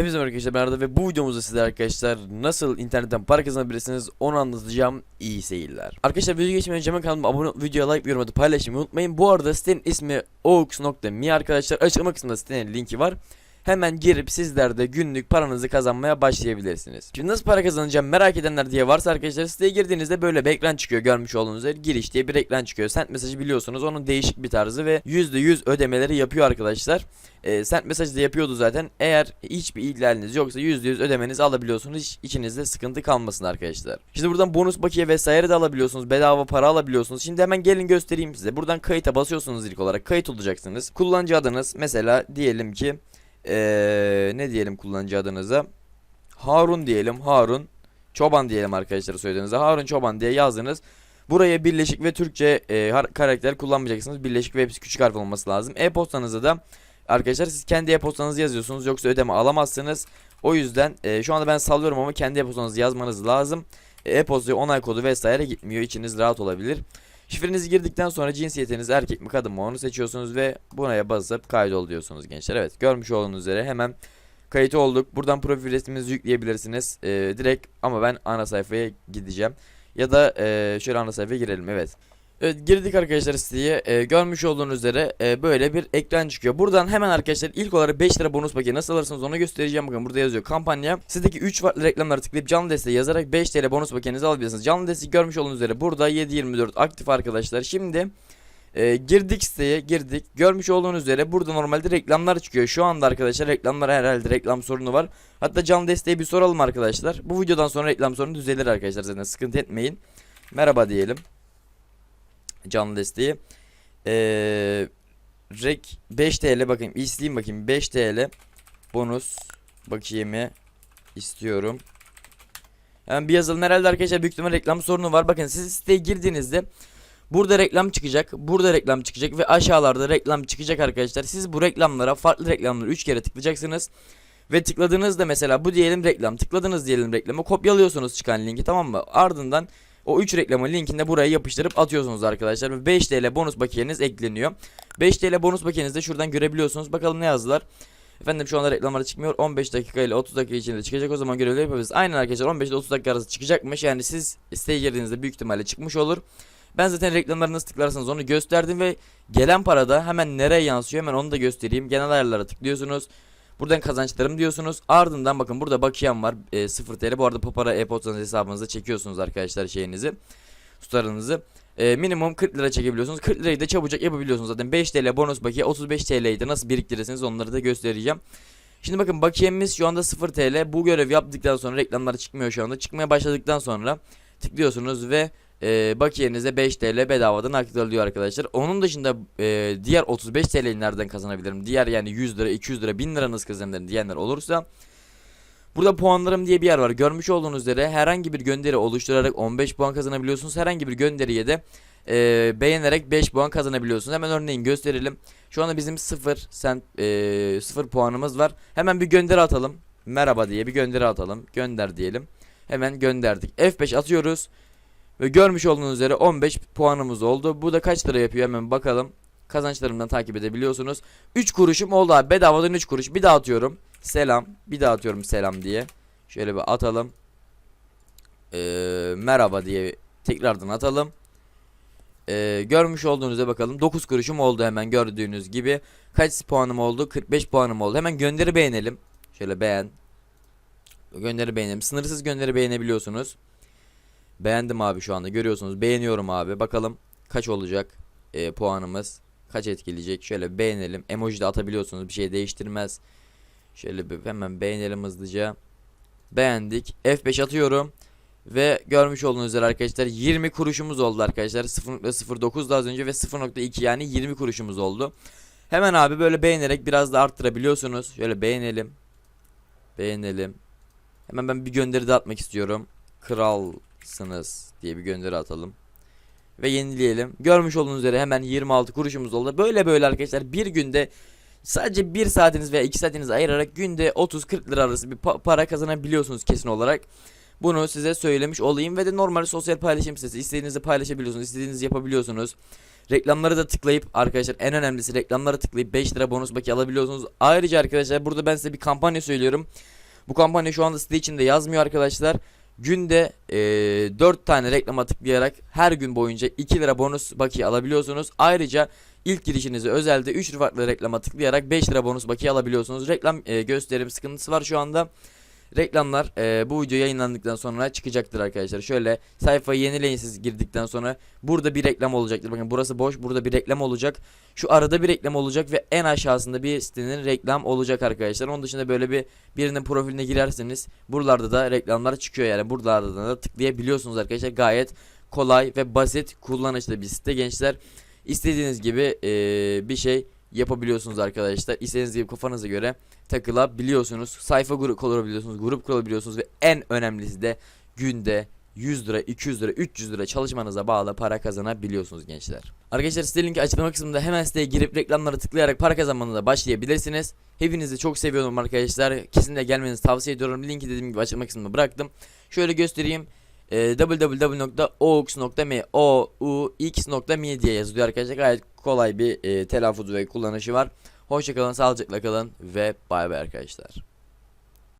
Hepinize merhaba arkadaşlar ben Arda ve bu videomuzda size arkadaşlar nasıl internetten para kazanabilirsiniz onu anlatacağım. İyi seyirler. Arkadaşlar video geçmeden önce hemen kanalıma abone olup videoya like ve yorum atıp paylaşmayı unutmayın. Bu arada sitenin ismi ox.me arkadaşlar. Açıklama kısmında sitenin linki var. Hemen girip sizler de günlük paranızı kazanmaya başlayabilirsiniz. Şimdi nasıl para kazanacağım merak edenler diye varsa arkadaşlar siteye girdiğinizde böyle bir ekran çıkıyor görmüş olduğunuz üzere giriş diye bir ekran çıkıyor. Sent mesajı biliyorsunuz onun değişik bir tarzı ve %100 ödemeleri yapıyor arkadaşlar. E, sent mesajı da yapıyordu zaten. Eğer hiçbir ihlaliniz yoksa %100 ödemenizi alabiliyorsunuz. Hiç içinizde sıkıntı kalmasın arkadaşlar. Şimdi buradan bonus bakiye vesaire de alabiliyorsunuz. Bedava para alabiliyorsunuz. Şimdi hemen gelin göstereyim size. Buradan kayıta basıyorsunuz ilk olarak. Kayıt olacaksınız. Kullanıcı adınız mesela diyelim ki ee, ne diyelim kullanıcı adınıza? Harun diyelim. Harun Çoban diyelim arkadaşlar söylediğinizde. Harun Çoban diye yazdınız. Buraya birleşik ve Türkçe e, karakter kullanmayacaksınız. Birleşik ve hepsi küçük harf olması lazım. E-postanızı da arkadaşlar siz kendi e-postanızı yazıyorsunuz. Yoksa ödeme alamazsınız. O yüzden e, şu anda ben sallıyorum ama kendi e-postanızı yazmanız lazım. E-postaya onay kodu vesaire gitmiyor. İçiniz rahat olabilir. Şifrenizi girdikten sonra cinsiyetiniz erkek mi kadın mı onu seçiyorsunuz ve buraya basıp kaydol diyorsunuz gençler. Evet görmüş olduğunuz üzere hemen kayıt olduk. Buradan profil resminizi yükleyebilirsiniz. Ee, direkt ama ben ana sayfaya gideceğim. Ya da e, şöyle ana sayfaya girelim evet. Evet girdik arkadaşlar siteye. Ee, görmüş olduğunuz üzere e, böyle bir ekran çıkıyor. Buradan hemen arkadaşlar ilk olarak 5 lira bonus paketi nasıl alırsınız onu göstereceğim. Bakın burada yazıyor kampanya. Sizdeki 3 farklı reklamları tıklayıp canlı desteği yazarak 5 TL bonus paketinizi alabilirsiniz. Canlı desteği görmüş olduğunuz üzere burada 7.24 aktif arkadaşlar. Şimdi e, girdik siteye girdik. Görmüş olduğunuz üzere burada normalde reklamlar çıkıyor. Şu anda arkadaşlar reklamlar herhalde reklam sorunu var. Hatta canlı desteği bir soralım arkadaşlar. Bu videodan sonra reklam sorunu düzelir arkadaşlar zaten sıkıntı etmeyin. Merhaba diyelim canlı desteği. Ee, rek 5 TL bakayım isteyeyim bakayım 5 TL bonus bakiyemi istiyorum. Hemen bir yazalım herhalde arkadaşlar büyük ihtimal reklam sorunu var. Bakın siz siteye girdiğinizde burada reklam çıkacak, burada reklam çıkacak ve aşağılarda reklam çıkacak arkadaşlar. Siz bu reklamlara farklı reklamları 3 kere tıklayacaksınız. Ve tıkladığınızda mesela bu diyelim reklam, tıkladınız diyelim reklamı, kopyalıyorsunuz çıkan linki tamam mı? Ardından o 3 reklamın linkini de buraya yapıştırıp atıyorsunuz arkadaşlar. Ve 5 TL bonus bakiyeniz ekleniyor. 5 TL bonus bakiyenizi de şuradan görebiliyorsunuz. Bakalım ne yazdılar. Efendim şu anda reklamlara çıkmıyor. 15 dakika ile 30 dakika içinde çıkacak. O zaman görevleri yapabiliriz. Aynen arkadaşlar 15 ile 30 dakika arası çıkacakmış. Yani siz siteye girdiğinizde büyük ihtimalle çıkmış olur. Ben zaten reklamları nasıl tıklarsanız onu gösterdim ve gelen parada hemen nereye yansıyor hemen onu da göstereyim. Genel ayarlara tıklıyorsunuz. Buradan kazançlarım diyorsunuz. Ardından bakın burada bakiyem var. E, 0 TL. Bu arada Popara e-postanız hesabınıza çekiyorsunuz arkadaşlar şeyinizi. Tutarınızı. E, minimum 40 lira çekebiliyorsunuz. 40 lirayı da çabucak yapabiliyorsunuz zaten. 5 TL bonus bakiye 35 TL'yi de nasıl biriktirirsiniz onları da göstereceğim. Şimdi bakın bakiyemiz şu anda 0 TL. Bu görev yaptıktan sonra reklamlar çıkmıyor şu anda. Çıkmaya başladıktan sonra tıklıyorsunuz ve e, bakiyenize 5 TL bedavadan aktarılıyor arkadaşlar. Onun dışında e, diğer 35 TL'yi nereden kazanabilirim? Diğer yani 100 lira, 200 lira, 1000 liranız kazanabilirim diyenler olursa Burada puanlarım diye bir yer var. Görmüş olduğunuz üzere herhangi bir gönderi oluşturarak 15 puan kazanabiliyorsunuz. Herhangi bir gönderiye de e, beğenerek 5 puan kazanabiliyorsunuz. Hemen örneğin gösterelim. Şu anda bizim 0 sent e, 0 puanımız var. Hemen bir gönderi atalım. Merhaba diye bir gönderi atalım. Gönder diyelim. Hemen gönderdik. F5 atıyoruz. Ve görmüş olduğunuz üzere 15 puanımız oldu. Bu da kaç lira yapıyor hemen bakalım. Kazançlarımdan takip edebiliyorsunuz. 3 kuruşum oldu abi. Bedavadan 3 kuruş. Bir daha atıyorum. Selam. Bir daha atıyorum selam diye. Şöyle bir atalım. Ee, merhaba diye tekrardan atalım. Ee, görmüş olduğunuzda bakalım 9 kuruşum oldu hemen gördüğünüz gibi. Kaç puanım oldu? 45 puanım oldu. Hemen gönderi beğenelim. Şöyle beğen. Gönderi beğenelim. Sınırsız gönderi beğenebiliyorsunuz. Beğendim abi şu anda görüyorsunuz. Beğeniyorum abi. Bakalım kaç olacak e, puanımız. Kaç etkileyecek. Şöyle beğenelim. Emoji de atabiliyorsunuz. Bir şey değiştirmez. Şöyle bir hemen beğenelim hızlıca. Beğendik. F5 atıyorum. Ve görmüş olduğunuz üzere arkadaşlar 20 kuruşumuz oldu arkadaşlar. 0.09 az önce ve 0.2 yani 20 kuruşumuz oldu. Hemen abi böyle beğenerek biraz da arttırabiliyorsunuz. Şöyle beğenelim. Beğenelim. Hemen ben bir gönderi de atmak istiyorum. Kralsınız diye bir gönderi atalım. Ve yenileyelim. Görmüş olduğunuz üzere hemen 26 kuruşumuz oldu. Böyle böyle arkadaşlar bir günde sadece 1 saatiniz veya 2 saatinizi ayırarak günde 30-40 lira arası bir pa- para kazanabiliyorsunuz kesin olarak. Bunu size söylemiş olayım ve de normal sosyal paylaşım sitesi. İstediğinizi paylaşabiliyorsunuz, istediğinizi yapabiliyorsunuz. Reklamları da tıklayıp arkadaşlar en önemlisi reklamları tıklayıp 5 lira bonus baki alabiliyorsunuz. Ayrıca arkadaşlar burada ben size bir kampanya söylüyorum. Bu kampanya şu anda site içinde yazmıyor arkadaşlar. Günde eee 4 tane reklama tıklayarak her gün boyunca 2 lira bonus baki alabiliyorsunuz. Ayrıca ilk girişinizi özelde 3 farklı reklama tıklayarak 5 lira bonus baki alabiliyorsunuz. Reklam eee, gösterim sıkıntısı var şu anda. Reklamlar eee, bu video yayınlandıktan sonra çıkacaktır arkadaşlar. Şöyle sayfayı yenileyin siz girdikten sonra. Burada bir reklam olacaktır. Bakın burası boş. Burada bir reklam olacak. Şu arada bir reklam olacak ve en aşağısında bir sitenin reklam olacak arkadaşlar. Onun dışında böyle bir birinin profiline girerseniz buralarda da reklamlar çıkıyor yani. Buralarda da tıklayabiliyorsunuz arkadaşlar. Gayet kolay ve basit kullanışlı bir site gençler. İstediğiniz gibi eee, bir şey yapabiliyorsunuz arkadaşlar. İstediğiniz gibi kafanıza göre takılabiliyorsunuz. Sayfa grup kurabiliyorsunuz, grup kurabiliyorsunuz ve en önemlisi de günde 100 lira, 200 lira, 300 lira çalışmanıza bağlı para kazanabiliyorsunuz gençler. Arkadaşlar site linki açıklama kısmında hemen siteye girip reklamlara tıklayarak para kazanmanıza başlayabilirsiniz. Hepinizi çok seviyorum arkadaşlar. Kesinlikle gelmenizi tavsiye ediyorum. Linki dediğim gibi açıklama kısmında bıraktım. Şöyle göstereyim. E, www.oux.me oux.me diye yazılıyor arkadaşlar. Gayet kolay bir e, telaffuzu ve kullanışı var. Hoşçakalın, sağlıcakla kalın ve bay bay arkadaşlar.